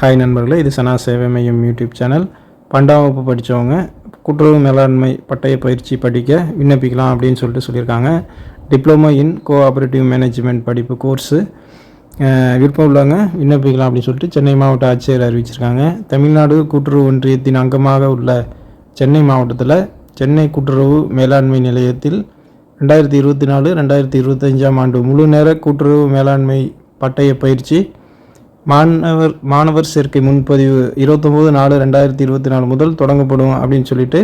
Hi நண்பர்களே இது சனா சேவை மையம் யூடியூப் சேனல். பன்னெண்டாம் வகுப்பு படித்தவங்க கூட்டுறவு மேலாண்மை பட்டய பயிற்சி படிக்க விண்ணப்பிக்கலாம் அப்படின்னு சொல்லிட்டு சொல்லியிருக்காங்க. டிப்ளமோ இன் கோஆபரேட்டிவ் மேனேஜ்மெண்ட் படிப்பு கோர்ஸு விருப்பம் உள்ளவங்க விண்ணப்பிக்கலாம் அப்படின்னு சொல்லிட்டு சென்னை மாவட்ட ஆட்சியர் அறிவிச்சிருக்காங்க. தமிழ்நாடு கூட்டுறவு ஒன்றியத்தின் அங்கமாக உள்ள சென்னை மாவட்டத்தில் சென்னை கூட்டுறவு மேலாண்மை நிலையத்தில் ரெண்டாயிரத்தி இருபத்தி நாலு ரெண்டாயிரத்தி இருபத்தஞ்சாம் ஆண்டு முழு நேர கூட்டுறவு மேலாண்மை பட்டய பயிற்சி மாணவர் மாணவர் சேர்க்கை முன்பதிவு இருபத்தொம்போது நாலு ரெண்டாயிரத்தி இருபத்தி நாலு முதல் தொடங்கப்படும் அப்படின்னு சொல்லிட்டு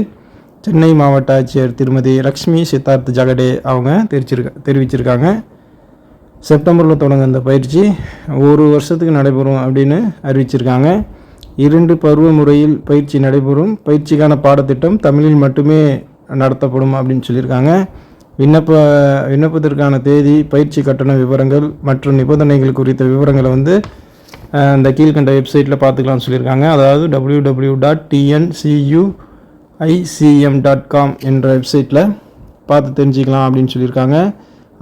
சென்னை மாவட்ட ஆட்சியர் திருமதி லக்ஷ்மி சித்தார்த் ஜகடே அவங்க தெரிவிச்சிருக்க தெரிவிச்சிருக்காங்க. செப்டம்பரில் தொடங்க இந்த பயிற்சி ஒரு வருஷத்துக்கு நடைபெறும் அப்படின்னு அறிவிச்சிருக்காங்க. இரண்டு பருவ முறையில் பயிற்சி நடைபெறும். பயிற்சிக்கான பாடத்திட்டம் தமிழில் மட்டுமே நடத்தப்படும் அப்படின்னு சொல்லியிருக்காங்க. விண்ணப்ப விண்ணப்பத்திற்கான தேதி பயிற்சி கட்டண விவரங்கள் மற்றும் நிபந்தனைகள் குறித்த விவரங்களை வந்து இந்த கீழ்கண்ட வெப்சைட்டில் பார்த்துக்கலாம்னு சொல்லியிருக்காங்க. அதாவது W W dot TNCU ICM dot com என்ற வெப்சைட்டில் பார்த்து தெரிஞ்சுக்கலாம் அப்படின்னு சொல்லியிருக்காங்க.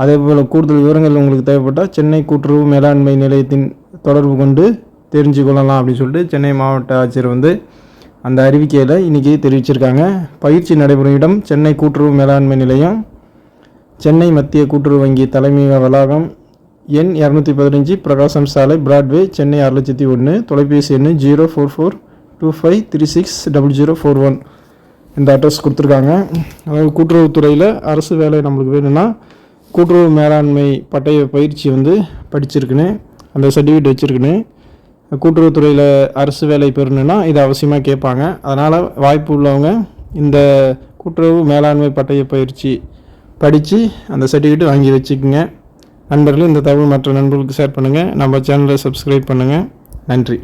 அதே போல் கூடுதல் விவரங்கள் உங்களுக்கு தேவைப்பட்டால் சென்னை கூட்டுறவு மேலாண்மை நிலையத்தின் தொடர்பு கொண்டு தெரிஞ்சு கொள்ளலாம் அப்படின்னு சொல்லிட்டு சென்னை மாவட்ட ஆட்சியர் வந்து அந்த அறிவிக்கையில் இன்றைக்கி தெரிவிச்சிருக்காங்க. பயிற்சி நடைபெறும் இடம் சென்னை கூட்டுறவு மேலாண்மை நிலையம் சென்னை மத்திய கூட்டுறவு வங்கி தலைமை வளாகம் எண் இரநூத்தி பதினஞ்சு பிரகாசம் சாலை பிராட்வே சென்னை ஆறு லட்சத்தி ஒன்று தொலைபேசி எண் zero four four two five three six double zero four one. இந்த அட்ரஸ் கொடுத்துருக்காங்க. அதாவது கூட்டுறவுத்துறையில் அரசு வேலை நம்மளுக்கு வேணும்னா கூட்டுறவு மேலாண்மை பட்டய பயிற்சி வந்து படிச்சிருக்குன்னு அந்த சர்டிஃபிகேட் வச்சுருக்குன்னு கூட்டுறவுத்துறையில் அரசு வேலை பெறணுன்னா இது அவசியமாக கேட்பாங்க. அதனால் வாய்ப்பு உள்ளவங்க இந்த கூட்டுறவு மேலாண்மை பட்டய பயிற்சி படித்து அந்த சர்டிஃபிகேட் வாங்கி வச்சுக்கோங்க. நண்பர்களும் இந்த தகவல் மற்ற நண்பர்களுக்கு ஷேர் பண்ணுங்கள் நம்ம சேனலை சப்ஸ்கிரைப் பண்ணுங்கள் நன்றி.